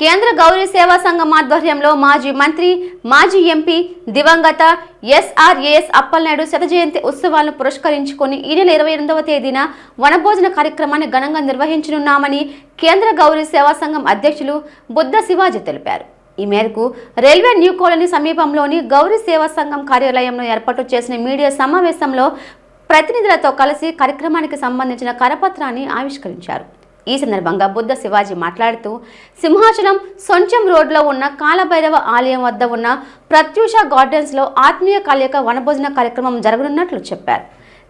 కేంద్ర గౌరీ సేవా సంఘం ఆధ్వర్యంలో మాజీ మంత్రి మాజీ ఎంపీ దివంగత ఎస్ఆర్ఏఎస్ అప్పలనాయుడు శత జయంతి ఉత్సవాలను పురస్కరించుకొని ఈ నెల ఇరవై ఎనిమిదవ తేదీన వనభోజన కార్యక్రమాన్ని ఘనంగా నిర్వహించనున్నామని కేంద్ర గౌరీ సేవా సంఘం అధ్యక్షులు బుద్ధ శివాజీ తెలిపారు. ఈ మేరకు రైల్వే న్యూ కాలనీ సమీపంలోని గౌరీ సేవా సంఘం కార్యాలయంలో ఏర్పాటు చేసిన మీడియా సమావేశంలో ప్రతినిధులతో కలిసి కార్యక్రమానికి సంబంధించిన కరపత్రాన్ని ఆవిష్కరించారు. ఈ సందర్భంగా బుద్ధ శివాజీ మాట్లాడుతూ సింహాచలం సొంచం రోడ్లో ఉన్న కాలభైరవ ఆలయం వద్ద ఉన్న ప్రత్యూష గార్డెన్స్లో ఆత్మీయ కలయిక వనభోజన కార్యక్రమం జరగనున్నట్లు చెప్పారు.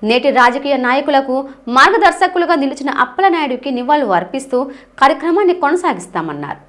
నేటి రాజకీయ నాయకులకు మార్గదర్శకులుగా నిలిచిన అప్పలనాయుడికి నివాళులు అర్పిస్తూ కార్యక్రమాన్ని కొనసాగిస్తామన్నారు.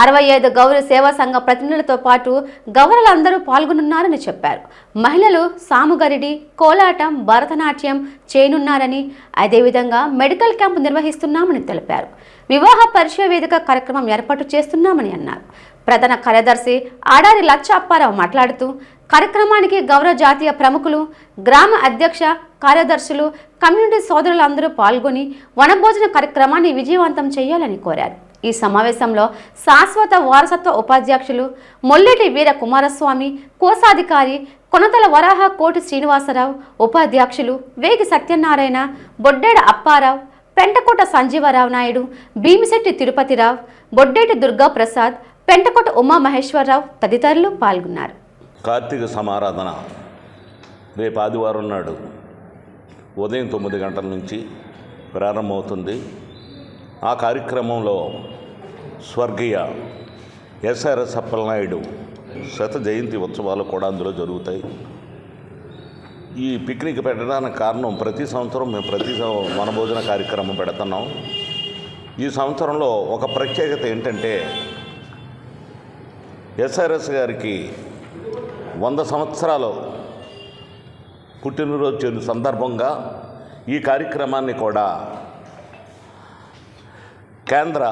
అరవై ఐదు గౌరవ సేవా సంఘ ప్రతినిధులతో పాటు గౌరవులందరూ పాల్గొనున్నారని చెప్పారు. మహిళలు సాముగరిడి కోలాటం భరతనాట్యం చేయనున్నారని అదేవిధంగా మెడికల్ క్యాంపు నిర్వహిస్తున్నామని తెలిపారు. వివాహ పరిచయ వేదిక కార్యక్రమం ఏర్పాటు చేస్తున్నామని అన్నారు. ప్రధాన కార్యదర్శి ఆడారి లచ్చ అప్పారావు మాట్లాడుతూ కార్యక్రమానికి గౌరవ జాతీయ ప్రముఖులు గ్రామ అధ్యక్ష కార్యదర్శులు కమ్యూనిటీ సోదరులందరూ పాల్గొని వనభోజన కార్యక్రమాన్ని విజయవంతం చేయాలని కోరారు. ఈ సమావేశంలో శాశ్వత వారసత్వ ఉపాధ్యక్షులు మొల్లెటి వీర కుమారస్వామి కోశాధికారి కొనతల వరాహ కోటి శ్రీనివాసరావు ఉపాధ్యక్షులు వేగి సత్యనారాయణ బొడ్డేడ అప్పారావు పెంటకోట సంజీవరావు నాయుడు భీమిశెట్టి తిరుపతిరావు బొడ్డేటి దుర్గా ప్రసాద్ పెంటకోట ఉమామహేశ్వరరావు తదితరులు పాల్గొన్నారు. కార్తీక సమారాధన రేపు ఆదివారం నాడు ఉదయం తొమ్మిది గంటల నుంచి ప్రారంభమవుతుంది. ఆ కార్యక్రమంలో స్వర్గీయ ఎస్ఆర్ఎస్ అప్పలనాయుడు శత జయంతి ఉత్సవాలు కూడా అందులో జరుగుతాయి. ఈ పిక్నిక్ పెట్టడానికి కారణం ప్రతి సంవత్సరం మేము ప్రతి వనభోజన కార్యక్రమం పెడుతున్నాం. ఈ సంవత్సరంలో ఒక ప్రత్యేకత ఏంటంటే ఎస్ఆర్ఎస్ గారికి వంద సంవత్సరాలు పుట్టినరోజు సందర్భంగా ఈ కార్యక్రమాన్ని కూడా కేంద్ర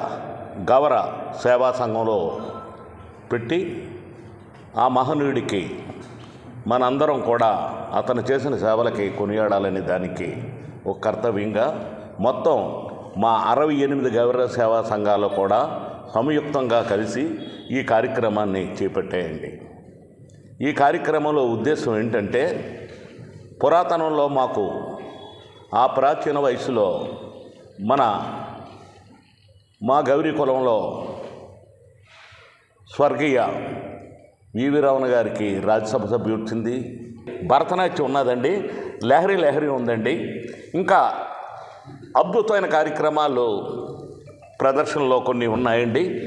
గవర సేవా సంఘంలో పెట్టి ఆ మహనీయుడికి మనందరం కూడా అతను చేసిన సేవలకి కొనియాడాలనే దానికి ఒక కర్తవ్యంగా మొత్తం మా అరవై ఎనిమిది గౌరవ సేవా సంఘాలు కూడా సంయుక్తంగా కలిసి ఈ కార్యక్రమాన్ని చేపట్టాయండి. ఈ కార్యక్రమంలో ఉద్దేశం ఏంటంటే పురాతనంలో మాకు ఆ ప్రాచీన వయసులో మన మా గౌరీ కులంలో స్వర్గీయ వివి రావణ గారికి రాజ్యసభ సభ్యు వచ్చింది. భరతనాట్యం ఉన్నదండి. లహరి లహరి ఉందండి. ఇంకా అద్భుతమైన కార్యక్రమాలు ప్రదర్శనలో కొన్ని ఉన్నాయండి.